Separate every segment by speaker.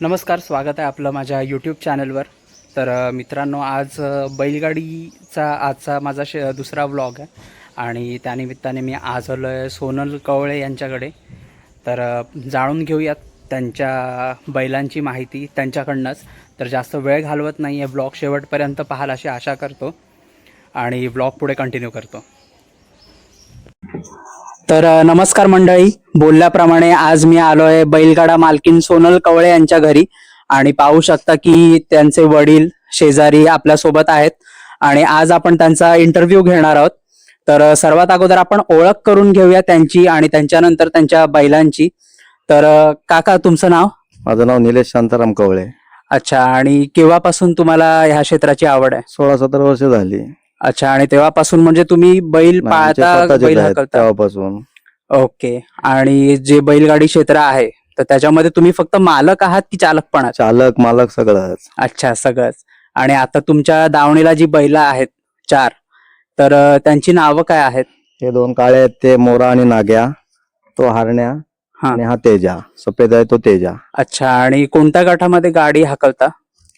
Speaker 1: नमस्कार स्वागत आहे आपलं माझ्या यूट्यूब चॅनलवर तर मित्रांनो आज बैलगाडीचा आजचा माझा शे दुसरा व्लॉग आहे. आणि त्यानिमित्ताने मी आज आलो आहे सोनल कवळे यांच्याकडे. तर जाणून घेऊयात त्यांच्या बैलांची माहिती त्यांच्याकडनंच. तर जास्त वेळ घालवत नाही आहे ब्लॉग शेवटपर्यंत पाहाल अशी आशा करतो. आणि ब्लॉग पुढे कंटिन्यू करतो. तर नमस्कार मंडळी. बोलल्याप्रमाणे आज मी आलो आहे बैलगाडा मालकीन सोनल कवळे यांच्या घरी. आणि पाहू शकता की त्यांचे वडील शेजारी आपल्यासोबत आहेत. आणि आज आपण त्यांचा इंटरव्ह्यू घेणार आहोत. तर सर्वात अगोदर आपण ओळख करून घेऊया त्यांची आणि त्यांच्यानंतर त्यांच्या बैलांची. तर काका तुमचं नाव?
Speaker 2: माझं नाव निलेश शांताराम कवळे.
Speaker 1: अच्छा आणि केव्हापासून तुम्हाला ह्या क्षेत्राची आवड आहे?
Speaker 2: सोळा सतरा वर्ष झाली.
Speaker 1: अच्छा आणि तेव्हापासून म्हणजे तुम्ही बैल
Speaker 2: नाही, आमचे
Speaker 1: पाळता
Speaker 2: स्वतःचेच
Speaker 1: बैल
Speaker 2: आहेत
Speaker 1: हाकलता
Speaker 2: तेव्हापासून.
Speaker 1: ओके आणि जे बैलगाडी क्षेत्र आहे तर त्याच्यामध्ये तुम्ही फक्त मालक आहात की चालक पण आहात?
Speaker 2: चालक मालक सगळंच
Speaker 1: अच्छा सगळंच. आणि आता तुमच्या दावणीला जी बैल आहेत चार तर अ, त्यांची नावं काय आहेत?
Speaker 2: हे दोन काळे आहेत ते मोरा आणि नाग्या. तो हारण्या
Speaker 1: हा.
Speaker 2: आणि हा तेजा. सफेद आहे तो तेजा.
Speaker 1: अच्छा आणि कोणत्या गटामध्ये गाडी हाकलता?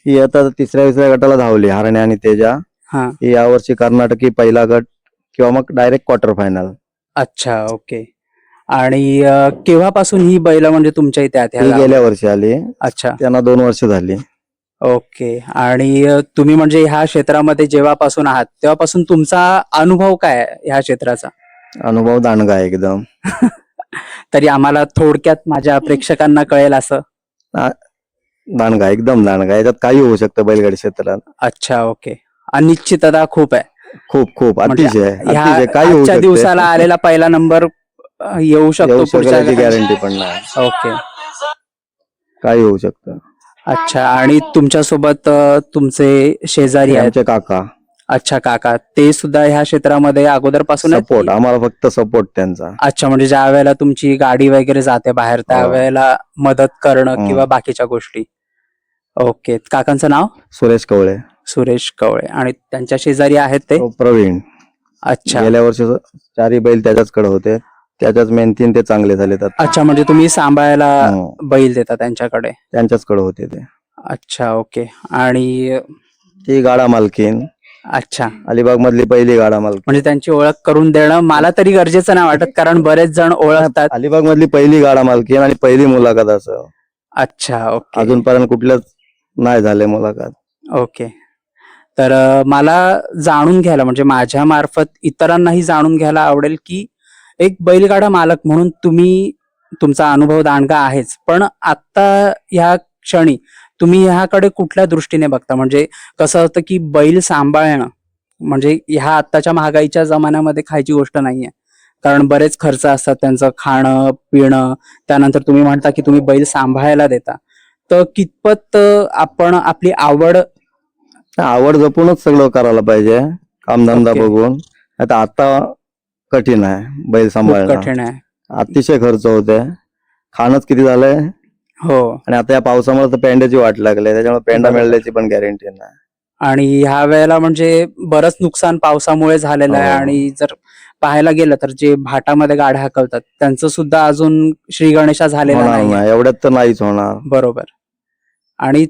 Speaker 2: ही आता तिसऱ्या विसऱ्या गटाला धावली हारण्या आणि तेजा.
Speaker 1: हा.
Speaker 2: ही यावर्षी कर्नाटकी पहिला गट किंवा मग डायरेक्ट क्वार्टर फायनल
Speaker 1: अच्छा ओके आणि अ, केव्हापासून ही बैल म्हणजे तुमच्या इथे आहेत ह्या
Speaker 2: ही
Speaker 1: गावात?
Speaker 2: गेल्या वर्षी आली.
Speaker 1: अच्छा.
Speaker 2: त्यांना दोन वर्ष झाली.
Speaker 1: ओके आणि अ, तुम्ही म्हणजे ह्या क्षेत्रामध्ये जेव्हापासून आहात तेव्हापासून तुमचा अनुभव काय आहे ह्या क्षेत्राचा?
Speaker 2: अनुभव दांडगा आहे एकदम.
Speaker 1: तरी आम्हाला थोडक्यात माझ्या प्रेक्षकांना कळेल असं.
Speaker 2: दांडगा एकदम दांडगा. याच्यात काही होऊ शकतं बैलगाडी क्षेत्रात.
Speaker 1: अच्छा ओके अनिश्चितता खूप आहे.
Speaker 2: खूप खूप.
Speaker 1: म्हणजे
Speaker 2: अतिशय होऊ
Speaker 1: आजच्या
Speaker 2: शकते.
Speaker 1: दिवसाला आलेला पहिला नंबर अ, येऊ शकतो
Speaker 2: येऊ
Speaker 1: पुढच्या
Speaker 2: शकण्याची गॅरंटी पण नाही.
Speaker 1: ओके.
Speaker 2: काही होऊ शकतं.
Speaker 1: अच्छा आणि तुमच्यासोबत अ, तुमचे शेजारी आहेत.
Speaker 2: आमचे काका.
Speaker 1: अच्छा काका. ते सुद्धा ह्या क्षेत्रामध्ये अगोदरपासून आहेत
Speaker 2: सपोर्ट
Speaker 1: की?
Speaker 2: आम्हाला फक्त सपोर्ट त्यांचा.
Speaker 1: अच्छा म्हणजे ज्या वेळेला तुमची गाडी वगैरे जाते बाहेर
Speaker 2: हो.
Speaker 1: वेळेला मदत करणं. किंवा बाकीच्या गोष्टी. ओके. काकांचं नाव?
Speaker 2: सुरेश कवळे.
Speaker 1: सुरेश कवळे. आणि त्यांच्या शेजारी आहेत ते?
Speaker 2: प्रवीण.
Speaker 1: अच्छा.
Speaker 2: गेल्या वर्षी चारही बैल त्याच्याचकडे होते. त्याच्याच मेहनतीन ते चांगले झाले
Speaker 1: अच्छा म्हणजे तुम्ही सांभाळायला
Speaker 2: हं,
Speaker 1: बैल देता त्यांच्याकडे?
Speaker 2: त्यांच्याचकडे होते ते.
Speaker 1: अच्छा ओके. आणि
Speaker 2: ती गाडा मालकीन.
Speaker 1: अच्छा.
Speaker 2: अलिबाग मधली पहिली गाडा मालकीन.
Speaker 1: म्हणजे त्यांची ओळख करून देणं मला तरी गरजेचं नाही वाटत कारण बरेच जण ओळखतात.
Speaker 2: अलिबाग मधली पहिली गाडा मालकीन आणि पहिली मुलाखत असं.
Speaker 1: अच्छा ओके.
Speaker 2: अजूनपर्यंत कुठल्याच नाही झाले मुलाखत.
Speaker 1: ओके. तर मला जाणून घ्यायला म्हणजे माझ्या मार्फत इतरांनाही जाणून घ्यायला आवडेल की एक बैलगाडा मालक म्हणून तुम्ही तुमचा अनुभव दांडगा आहेच. पण आत्ता ह्या क्षणी तुम्ही ह्याकडे कुठल्या दृष्टीने बघता? म्हणजे कसं होतं की बैल सांभाळणं म्हणजे ह्या आत्ताच्या महागाईच्या जमान्यामध्ये खायची गोष्ट नाहीये. कारण बरेच खर्च असतात त्यांचं खाणं पिणं. त्यानंतर तुम्ही म्हणता की तुम्ही बैल सांभाळायला देता. तर कितपत आपण आपली आवड
Speaker 2: आवड जपूनच सगळं करायला पाहिजे. कामधंदा
Speaker 1: ओके.
Speaker 2: बघून. आता आता कठीण आहे बैल
Speaker 1: खूप
Speaker 2: सांभाळणं.
Speaker 1: कठीण आहे.
Speaker 2: अतिशय खर्च होते खाणच किती झालंय?
Speaker 1: हो.
Speaker 2: आणि आता या पावसामुळे तर पेंड्याची वाट लागली त्याच्यामुळे पेंडा
Speaker 1: बरोबर.
Speaker 2: मिळण्याची पण गॅरंटी नाही.
Speaker 1: आणि ह्या वेळेला म्हणजे बरंच नुकसान पावसामुळे झालेलं आहे.
Speaker 2: हो.
Speaker 1: आणि जर पाहायला गेलं तर जे भाटामध्ये गाड्या हाकलतात त्यांचं सुद्धा अजून श्री गणेशा झालेला
Speaker 2: होणार
Speaker 1: नाही
Speaker 2: नाही. एवढ्यात तर नाहीच होणार.
Speaker 1: बरोबर. आणि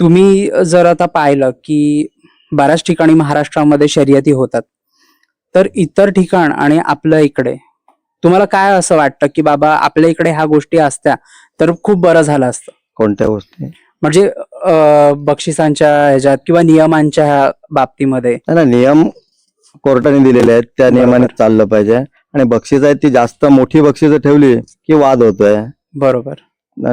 Speaker 1: तुम्ही जर आता पाहिलं की बऱ्याच ठिकाणी महाराष्ट्रामध्ये शर्यती होतात तर इतर ठिकाण आणि आपल्या इकडे तुम्हाला काय असं वाटतं की बाबा आपल्या इकडे ह्या गोष्टी असत्या तर खूप बरं झालं असतं?
Speaker 2: कोणत्या गोष्टी?
Speaker 1: म्हणजे बक्षिसांच्या ह्याच्यात किंवा नियमांच्या बाबतीमध्ये?
Speaker 2: ना नियम कोर्टाने दिलेले आहेत त्या. नियमाने चाललं पाहिजे. आणि बक्षीस आहेत ती जास्त मोठी बक्षीस ठेवली की वाद होतोय.
Speaker 1: बरोबर.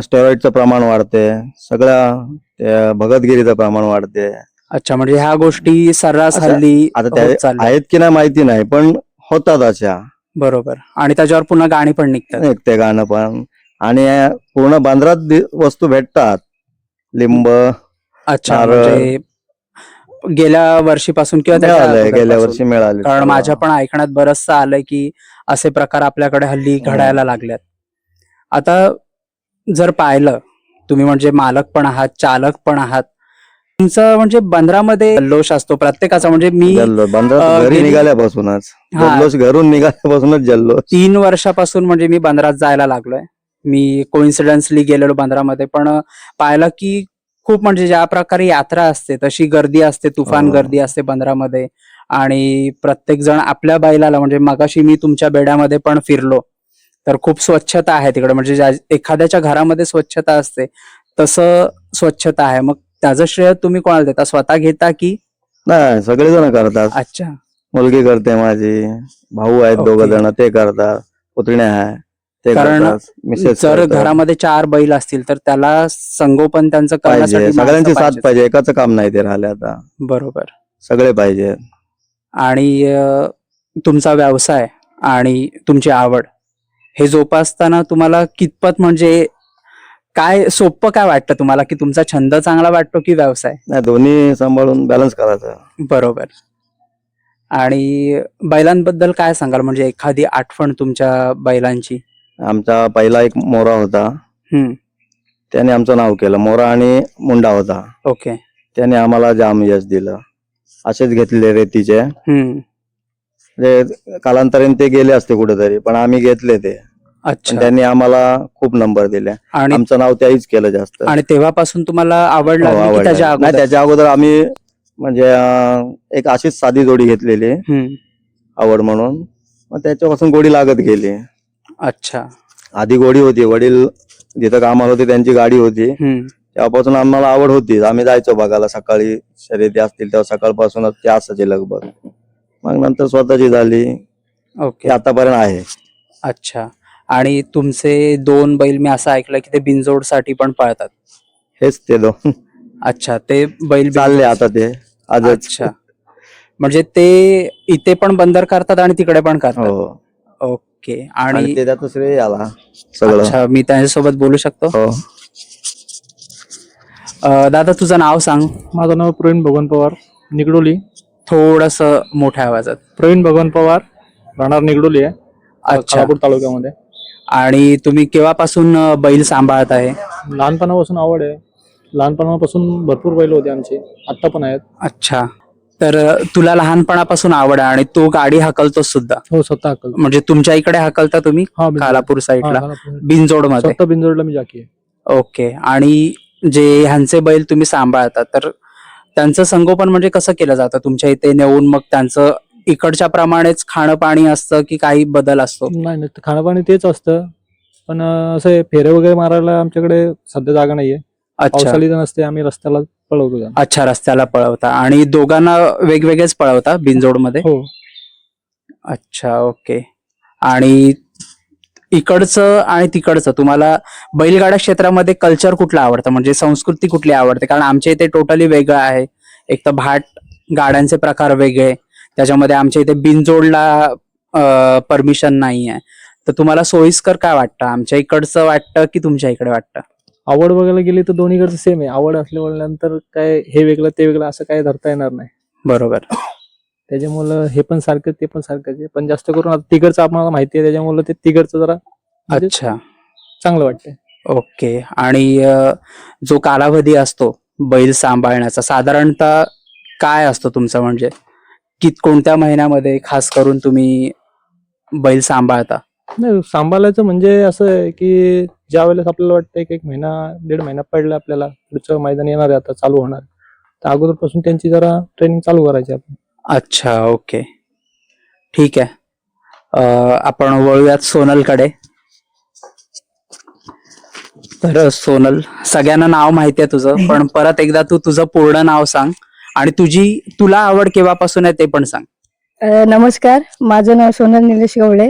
Speaker 2: स्टेरॉइडचं प्रमाण वाढते. सगळ्या त्या भगतगिरीचं प्रमाण वाढते.
Speaker 1: अच्छा म्हणजे ह्या गोष्टी सर्रास हल्ली
Speaker 2: आता त्या. आहेत की नाही माहिती नाही पण होतात अशा.
Speaker 1: बरोबर. आणि त्याच्यावर पुन्हा गाणी पण निघतात.
Speaker 2: निघते गाणं पण. आणि पूर्ण बांद्रात वस्तू भेटतात. लिंब
Speaker 1: अच्छा. म्हणजे गेल्या वर्षीपासून किंवा
Speaker 2: गेल्या. वर्षी मिळाले
Speaker 1: कारण माझ्या पण ऐकण्यात बरचसं आलंय की असे प्रकार आपल्याकडे हल्ली. घडायला लागल्यात. आता जर पाहिलं तुम्ही म्हणजे मालक पण आहात चालक पण आहात तुमचं म्हणजे बंदरामध्ये जल्लोष असतो प्रत्येकाचा म्हणजे मी अं,
Speaker 2: बांद्रात घरी
Speaker 1: गेली-
Speaker 2: निघाल्यापासूनच.
Speaker 1: हा.
Speaker 2: जल्लोष घरून निघाल्यापासूनच जल्लोष.
Speaker 1: तीन वर्षापासून म्हणजे मी बंदरात जायला लागलोय. मी कोइन्सिडन्सली गेलेलो बंदरामध्ये पण पाहिलं की खूप म्हणजे ज्या प्रकारे यात्रा असते तशी गर्दी असते तुफान
Speaker 2: हो.
Speaker 1: गर्दी असते बंदरामध्ये. आणि प्रत्येक जण आपल्या बैलाला म्हणजे मगाशी मी तुमच्या बेड्यामध्ये पण फिरलो. तर खूप स्वच्छता आहे तिकडे. म्हणजे ज्या एखाद्याच्या घरामध्ये स्वच्छता असते तसं स्वच्छता आहे. मग त्याचं श्रेय तुम्ही कोणाला देता? स्वतः घेता की?
Speaker 2: नाही सगळेजण करतात.
Speaker 1: अच्छा.
Speaker 2: मुलगी करते माझी भाऊ आहेत. दोघ जण ते करतात. पुतण्या आहे ते
Speaker 1: कारण जर. घरामध्ये चार बैल असतील तर त्याला संगोपन त्यांचं
Speaker 2: पाहिजे. सगळ्यांची साथ. पाहिजे. एकाच काम नाही ते राहिले आता.
Speaker 1: बरोबर.
Speaker 2: सगळे पाहिजे
Speaker 1: आणि तुमचा व्यवसाय आणि तुमची आवड. हे जोपासताना तुम्हाला कितपत म्हणजे काय सोपं काय वाटतं तुम्हाला? की तुमचा छंद चांगला वाटतो की व्यवसाय?
Speaker 2: नाही दोन्ही सांभाळून बॅलन्स करायचं.
Speaker 1: बरोबर. आणि बैलांबद्दल काय सांगाल? म्हणजे एखादी आठवण तुमच्या बैलांची?
Speaker 2: आमचा पहिला एक मोरा होता.
Speaker 1: हम्म.
Speaker 2: त्याने आमचं नाव केलं. मोरा आणि मुंडा होता.
Speaker 1: ओके.
Speaker 2: त्याने आम्हाला जाम यश दिलं. असेच घेतले रेतीचे.
Speaker 1: हम्म.
Speaker 2: म्हणजे कालांतराने ते गेले असते कुठेतरी पण आम्ही घेतले ते.
Speaker 1: अच्छा.
Speaker 2: त्यांनी आम्हाला खूप नंबर दिले.
Speaker 1: आणि
Speaker 2: आमचं नाव त्याहीच केलं जास्त.
Speaker 1: आणि तेव्हापासून तुम्हाला आवड
Speaker 2: हो,
Speaker 1: लागली की
Speaker 2: आवडलं.
Speaker 1: त्याच्या
Speaker 2: नाही
Speaker 1: अगोदर?
Speaker 2: त्याच्या अगोदर आम्ही म्हणजे अं, एक अशीच साधी जोडी घेतलेली.
Speaker 1: हम्म.
Speaker 2: आवड म्हणून. मग त्याच्यापासून गोडी लागत गेली.
Speaker 1: अच्छा.
Speaker 2: आधी गोडी होती. वडील जिथं कामाला होते त्यांची गाडी होती.
Speaker 1: हम्म.
Speaker 2: तेव्हापासून आम्हाला आवड होती. आम्ही जायचो बघायला. सकाळी शर्यती असतील तेव्हा सकाळपासूनच ते असायचे लगभग. मग नंतर स्वतःची झाली.
Speaker 1: ओके.
Speaker 2: आतापर्यंत आहे.
Speaker 1: अच्छा. आणि तुमचे दोन बैल मी असं ऐकलं की ते बिनजोडसाठी पण पळतात.
Speaker 2: हेच ते दोन.
Speaker 1: अच्छा ते बैल
Speaker 2: चालले आता ते. आजच.
Speaker 1: अच्छा. म्हणजे ते इथे पण बंदर करतात आणि तिकडे पण करतात.
Speaker 2: हो.
Speaker 1: ओके.
Speaker 2: आणि त्याचं श्रेय आला सगळं.
Speaker 1: अच्छा मी त्यांच्यासोबत बोलू शकतो?
Speaker 2: हो.
Speaker 1: अं, दादा तुझं नाव सांग.
Speaker 3: माझं नाव प्रवीण भगवान पवार निगडोली.
Speaker 1: थोडस मोठ्या आवाजात.
Speaker 3: प्रवीण भगवान पवार राहणार निगडोली आहे
Speaker 1: अच्छा.
Speaker 3: खालापूर तालुक्यामध्ये.
Speaker 1: आणि तुम्ही केव्हापासून अं, बैल सांभाळत आहे?
Speaker 3: लहानपणापासून आवड आहे. लहानपणापासून भरपूर बैल होते आमचे. आत्ता पण आहेत.
Speaker 1: अच्छा. तर अं, तुला लहानपणापासून आवड आहे आणि तू गाडी हाकलतो सुद्धा?
Speaker 3: हो स्वतः अक्कल
Speaker 1: म्हणजे तुमच्या इकडे हाकलता तुम्ही?
Speaker 3: हा बिंजोड. हा,
Speaker 1: साईडला.
Speaker 3: खालापूर.
Speaker 1: बिनजोडमध्ये
Speaker 3: स्वतः बिंजोडला मी जाकी आहे.
Speaker 1: ओके. आणि जे ह्यांचे बैल तुम्ही सांभाळता तर त्यांचं संगोपन म्हणजे कसं केलं जातं? तुमच्या इथे नेऊन मग त्यांचं इकडच्या प्रमाणेच खाणं पाणी असतं की काही बदल असतो?
Speaker 3: नाही नाही खाणंपाणी तेच असतं. पण असं फेरे वगैरे मारायला आमच्याकडे सध्या जागा नाहीये.
Speaker 1: अच्छा.
Speaker 3: पावसाळी असते आम्ही रस्त्याला पळवतो त्यांना.
Speaker 1: अच्छा रस्त्याला पळवता. आणि दोघांना वेगवेगळेच पळवता बिनजोडमध्ये
Speaker 3: हो.
Speaker 1: अच्छा ओके. आणि इकडचं आणि तिकडचं. तुम्हाला बैलगाडा क्षेत्रामध्ये कल्चर कुठलं आवडतं? म्हणजे संस्कृती कुठली आवडते? कारण आमच्या इथे टोटली वेगळं आहे. एक तर भाट गाड्यांचे प्रकार वेगळे. त्याच्यामध्ये आमच्या इथे बिनजोडला परमिशन नाही आहे तर तुम्हाला सोयीस्कर काय वाटतं? आमच्या इकडचं वाटतं की तुमच्या इकडे वाटतं?
Speaker 3: आवड बघायला गेली तर दोन्हीकडचं सेम आहे. आवड असल्यानंतर काय हे वेगळं ते वेगळं असं काय धरता येणार नाही.
Speaker 1: बरोबर.
Speaker 3: त्याच्यामुळं हे पण सारखं ते पण सारखंच आहे. पण जास्त करून आता तिकडचं आपल्याला माहिती आहे त्याच्यामुळं ते तिकडचं जरा म्हणजे
Speaker 1: अच्छा.
Speaker 3: चांगलं वाटतंय.
Speaker 1: ओके. आणि अ, जो कालावधी असतो बैल सांभाळण्याचा साधारणतः काय असतो तुमचा म्हणजे? की कोणत्या महिन्यामध्ये खास करून तुम्ही बैल सांभाळता?
Speaker 3: नाही सांभाळायचं म्हणजे असं आहे की ज्या वेळेस आपल्याला वाटतं की एक महिना दीड महिना पडला आपल्याला पुढचं मैदान येणार आहे आता चालू होणार. तर अगोदरपासून त्यांची जरा ट्रेनिंग चालू करायची आपण
Speaker 1: अच्छा ओके ठीक आहे. अ, आपण वळूयात सोनलकडे. तर सोनल सगळ्यांना नाव माहिती आहे तुझं पण परत एकदा तू तुझं पूर्ण नाव सांग आणि तुझी तुला आवड केव्हापासून आहे ते पण सांग.
Speaker 4: अ, नमस्कार. माझं नाव सोनल निलेश गवळे.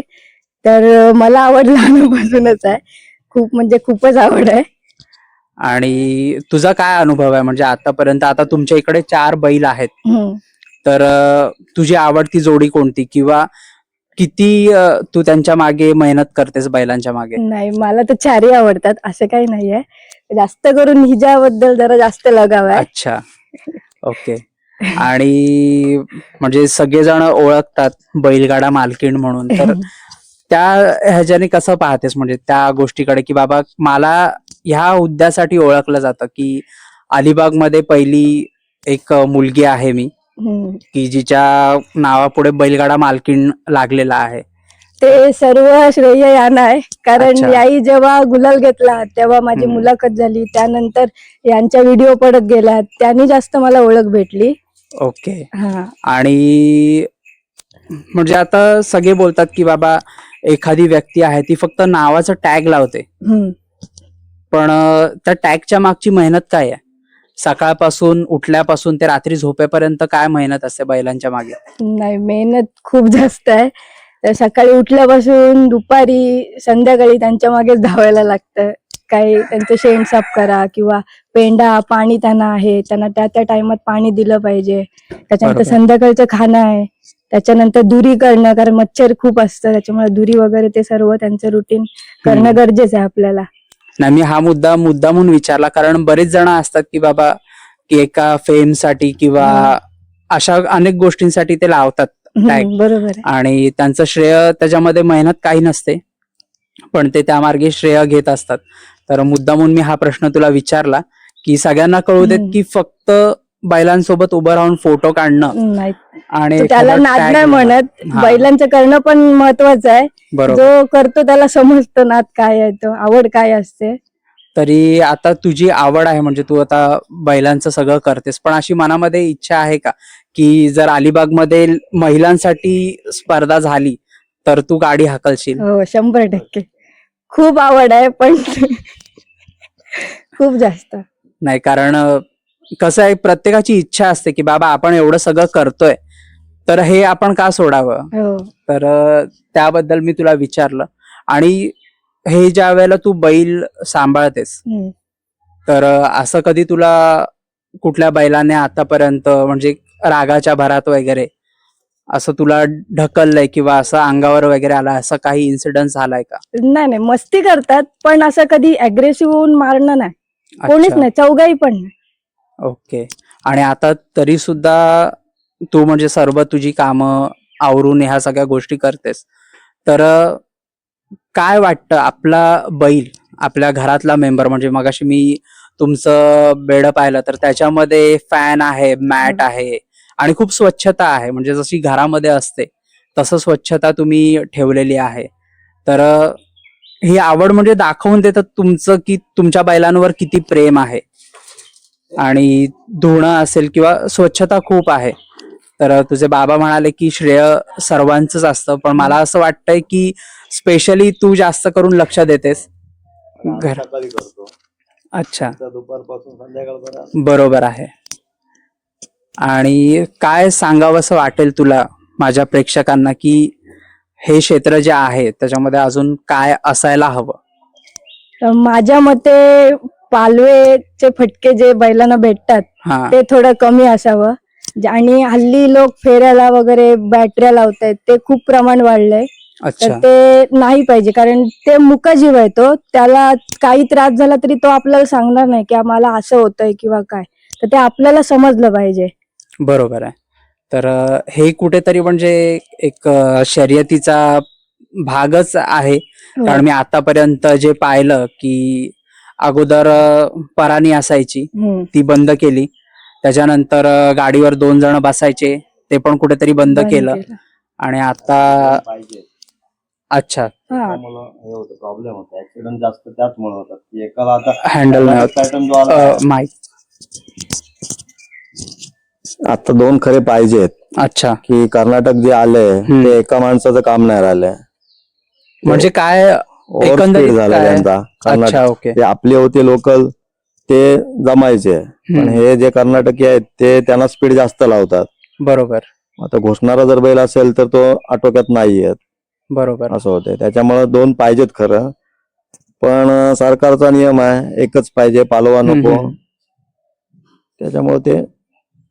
Speaker 4: तर अ, मला आवड लहानपासूनच आहे. खूप म्हणजे खूपच आवड आहे.
Speaker 1: आणि तुझा काय अनुभव आहे? म्हणजे आतापर्यंत आता तुमच्या इकडे चार बैल आहेत.
Speaker 4: हम्म.
Speaker 1: तर तुझी आवडती जोडी कोणती? किंवा किती तू त्यांच्या मागे मेहनत करतेस बैलांच्या मागे?
Speaker 4: नाही मला तर चारही आवडतात असं काही नाहीये. जास्त करून हिच्याबद्दल जरा जास्त लगाव आहे.
Speaker 1: अच्छा. ओके. आणि म्हणजे सगळेजण ओळखतात बैलगाडा मालकीण म्हणून. तर त्या ह्याच्याने कसं पाहतेस? म्हणजे त्या गोष्टीकडे की बाबा मला ह्या हुद्द्यासाठी ओळखलं जातं की अलिबागमध्ये पहिली एक मुलगी आहे मी. की जिच्या नावापुढे बैलगाडा मालकीण लागलेला आहे.
Speaker 4: ते सर्व श्रेय यांना आहे. कारण. याई जेव्हा गुलाल घेतला तेव्हा माझी. मुलाखत झाली. त्यानंतर यांच्या व्हिडिओ पडत गेल्या त्यांनी जास्त मला ओळख भेटली.
Speaker 1: ओके.
Speaker 4: हा.
Speaker 1: आणि म्हणजे आता सगळे बोलतात की बाबा एखादी व्यक्ती आहे ती फक्त नावाचं टॅग लावते. पण त्या टॅगच्या मागची मेहनत काय आहे? सकाळपासून उठल्यापासून ते रात्री झोपेपर्यंत काय मेहनत असते बैलांच्या मागे?
Speaker 4: नाही मेहनत खूप जास्त आहे. तर सकाळी उठल्यापासून दुपारी संध्याकाळी त्यांच्या मागेच धावायला लागतं. काही त्यांचं शेण साफ करा किंवा पेंडा पाणी त्यांना आहे त्यांना त्या त्या टाइमात पाणी दिलं पाहिजे. त्याच्यानंतर. संध्याकाळचं खाणं आहे. त्याच्यानंतर दुरी करणं कारण मच्छर खूप असतं त्याच्यामुळे दुरी वगैरे ते सर्व त्यांचं रुटीन करणं गरजेचं आहे आपल्याला.
Speaker 1: नाही मी हा मुद्दा मुद्दा म्हणून विचारला कारण बरेच जण असतात की बाबा की एका फेमसाठी किंवा अशा अनेक गोष्टींसाठी ते लावतात.
Speaker 4: बरोबर
Speaker 1: आणि त्यांचं श्रेय त्याच्यामध्ये मेहनत काही नसते पण ते त्या मार्गे श्रेय घेत असतात तर मुद्दा म्हणून मी हा प्रश्न तुला विचारला की सगळ्यांना कळू देत. की फक्त बैलांसोबत उभं राहून फोटो काढणं
Speaker 4: नाही.
Speaker 1: आणि
Speaker 4: त्याला
Speaker 1: एखादा
Speaker 4: नाद
Speaker 1: tag
Speaker 4: नाही
Speaker 1: लावणं.
Speaker 4: म्हणत.
Speaker 1: हा.
Speaker 4: बैलांचं करणं पण महत्वाचं आहे.
Speaker 1: बरोबर.
Speaker 4: जो करतो त्याला समजतो नाद काय आहे तो आवड काय असते.
Speaker 1: तरी आता तुझी आवड आहे म्हणजे तू आता बैलांचं सगळं करतेस. पण अशी मनामध्ये इच्छा आहे का? की जर अलिबागमध्ये महिलांसाठी स्पर्धा झाली तर तू गाडी हाकलशील?
Speaker 4: हो शंभर टक्के. खूप आवड आहे पण खूप जास्त.
Speaker 1: नाही कारण अं, कसं आहे प्रत्येकाची इच्छा असते की बाबा आपण एवढं सगळं करतोय तर हे आपण का सोडावं?
Speaker 4: हो.
Speaker 1: तर त्याबद्दल मी तुला विचारलं. आणि हे ज्या वेळेला तू बैल सांभाळतेस. तर असं कधी तुला कुठल्या बैलाने आतापर्यंत म्हणजे रागाच्या भरात वगैरे असं तुला ढकललंय किंवा असं अंगावर वगैरे आला असं काही इन्सिडेंट झालाय का?
Speaker 4: नाही नाही मस्ती करतात पण असं कधी अग्रेसिव्ह होऊन मारणं नाही. कोणीच. नाही चौघाही पण नाही.
Speaker 1: ओके. आणि आता तरी सुद्धा तू म्हणजे सर्व तुझी कामं आवरून ह्या सगळ्या गोष्टी करतेस. तर काय वाटतं आपला बैल आपल्या घरातला मेंबर म्हणजे मगाशी मी तुमचं बेड पाहिलं तर त्याच्यामध्ये फॅन आहे मॅट आहे आणि खूप स्वच्छता आहे. म्हणजे जशी घरामध्ये असते तसं स्वच्छता तुम्ही ठेवलेली आहे. तर ही आवड म्हणजे दाखवून देतात तुमचं की तुमच्या बैलांवर किती प्रेम आहे. आणि धुणं असेल किंवा स्वच्छता खूप आहे. तर तुझे बाबा म्हणाले की श्रेय सर्वांचंच असतं पण मला असं वाटतंय की स्पेशली तू जास्त करून लक्ष देतेस. घर- अच्छा.
Speaker 2: दुपारपासून
Speaker 1: बरोबर आहे. आणि काय सांगावंसं वाटेल तुला माझ्या प्रेक्षकांना की हे क्षेत्र जे आहे त्याच्यामध्ये अजून काय असायला हवं?
Speaker 4: तर माझ्या मते पालवेचे फटके जे बैलांना भेटतात ते थोडं कमी असावं. आणि हल्ली लोक फेऱ्याला वगैरे बॅटऱ्या लावतायत ते खूप प्रमाण वाढलंय. तर ते नाही पाहिजे कारण ते मुकजीव आहे तो. त्याला काही त्रास झाला तरी तो आपल्याला सांगणार नाही की मला असं होतंय किंवा काय. तर ते आपल्याला समजलं पाहिजे.
Speaker 1: बरोबर आहे. तर हे कुठेतरी म्हणजे एक शर्यतीचा भागच आहे.
Speaker 4: हो.
Speaker 1: कारण मी आतापर्यंत जे पाहिलं की अगोदर अ, परानी असायची. ती बंद केली. त्याच्यानंतर गाडीवर दोन जण बसायचे. ते पण कुठेतरी बंद
Speaker 4: बंद
Speaker 1: केलं. आणि आता
Speaker 2: पाहिजे
Speaker 1: अच्छा.
Speaker 4: हा.
Speaker 2: हे प्रॉब्लेम होतो. ऍक्सिडेंट जास्त त्याचमुळे होतात की एकाला आता
Speaker 1: हँडल
Speaker 2: पॅटर्न जो आला
Speaker 1: माहीत. आता
Speaker 2: दोन खरे पाहिजेत
Speaker 1: अच्छा.
Speaker 2: की कर्नाटक जे
Speaker 1: हम्म.
Speaker 2: ते एका माणसाचं काम नाही राहिलंय.
Speaker 1: म्हणजे काय
Speaker 2: ओव्हर
Speaker 1: एकंदरीत
Speaker 2: स्पीड झाला
Speaker 1: काय?
Speaker 2: त्यांचा कर्नाटक
Speaker 1: अच्छा ओके
Speaker 2: ते आपले होते लोकल ते जमायचे. पण
Speaker 1: हम्म,
Speaker 2: हे जे कर्नाटकी आहेत ते त्यांना स्पीड जास्त लावतात.
Speaker 1: बरोबर.
Speaker 2: आता घोषणारा जर बैल असेल तर तो आटोक्यात नाही येत.
Speaker 1: बरोबर.
Speaker 2: असं होतंय. त्याच्यामुळे दोन पाहिजेत खरं. पण सरकारचा नियम आहे एकच पाहिजे पालवा नको.
Speaker 1: हम्म, हम्म.
Speaker 2: त्याच्यामुळे ते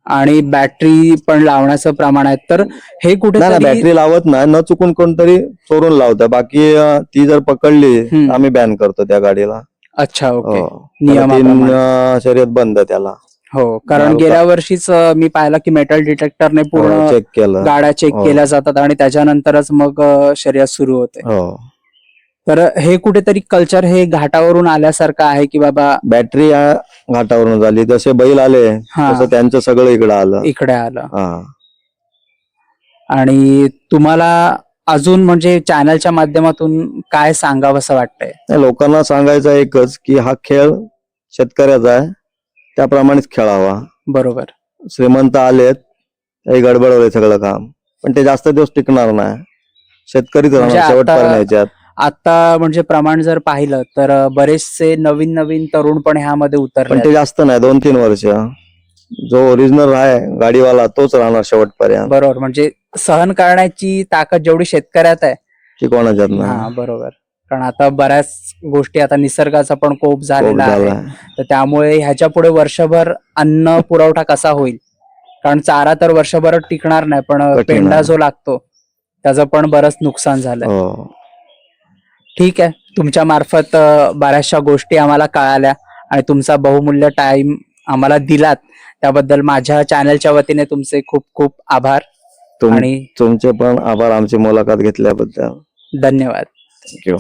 Speaker 1: आणि बॅटरी पण लावण्याचं प्रमाण आहे तर हे कुठे
Speaker 2: नाही बॅटरी लावत नाही न चुकून कोणतरी चोरून लावतं बाकी अं, ती जर पकडली
Speaker 1: हम्म.
Speaker 2: आम्ही बॅन करतो त्या गाडीला
Speaker 1: अच्छा ओके
Speaker 2: हो. त्याला
Speaker 1: नियमाप्रमाणे.
Speaker 2: तीन अं, शर्यत बंद त्याला
Speaker 1: हो कारण. गेल्या वर्षीच अ, मी पाहिलं की मेटल डिटेक्टरने पूर्ण
Speaker 2: चेक केलं
Speaker 1: गाड्या चेक
Speaker 2: हो.
Speaker 1: केल्या जातात आणि त्याच्यानंतरच मग अ, शर्यत सुरू होते
Speaker 2: हो
Speaker 1: तर हे कुठेतरी कल्चर हे घाटावरून आल्यासारखं आहे की बाबा
Speaker 2: बॅटरी या घाटावरून झाली जसे बैल आले
Speaker 1: हा.
Speaker 2: तसं त्यांचं सगळं इकडं आलं.
Speaker 1: इकडे आलं.
Speaker 2: हा.
Speaker 1: आणि तुम्हाला अजून म्हणजे चॅनलच्या माध्यमातून काय सांगावं वाटतंय?
Speaker 2: नाही, लोकांना सांगायचं एकच की हा खेळ शेतकऱ्याचा आहे त्याप्रमाणेच खेळावा.
Speaker 1: बरोबर.
Speaker 2: श्रीमंत आलेत काही गडबडवलंय सगळं काम. पण ते जास्त दिवस टिकणार नाही. शेतकरीच
Speaker 1: म्हणजे
Speaker 2: राहणार
Speaker 1: आता-
Speaker 2: शेवटपर्यंत याच्यात
Speaker 1: आता म्हणजे प्रमाण जर पाहिलं तर बरेचसे नवीन नवीन तरुण पण ह्यामध्ये
Speaker 2: पण
Speaker 1: उतरले
Speaker 2: ते जास्त नाही दोन तीन वर्ष. जो ओरिजिनल आहे गाडीवाला तोच राहणार शेवटपर्यंत.
Speaker 1: बरोबर म्हणजे सहन करण्याची ताकद जेवढी शेतकऱ्यात आहे.
Speaker 2: की कोणाच्यात
Speaker 1: हा
Speaker 2: नाही
Speaker 1: बरोबर. कारण आता बऱ्याच गोष्टी आता निसर्गाचा पण कोप झालेला आहे. तर त्यामुळे ह्याच्या पुढे वर्षभर अन्न पुरवठा कसा होईल? कारण चारा तर वर्षभर टिकणार नाही पण
Speaker 2: कठीण
Speaker 1: पेंडा
Speaker 2: आहे.
Speaker 1: जो लागतो त्याचं पण बरंच नुकसान झालंय.
Speaker 2: हो.
Speaker 1: ठीक आहे. तुमच्या मार्फत बऱ्याचशा गोष्टी आम्हाला कळाल्या आणि तुमचा बहुमूल्य टाइम आम्हाला दिलात. त्याबद्दल माझ्या चॅनलच्या वतीने तुमचे खूप खूप आभार आणि
Speaker 2: तुमचे पण आभार आमची मुलाखत घेतल्याबद्दल.
Speaker 1: धन्यवाद.
Speaker 2: थँक्यू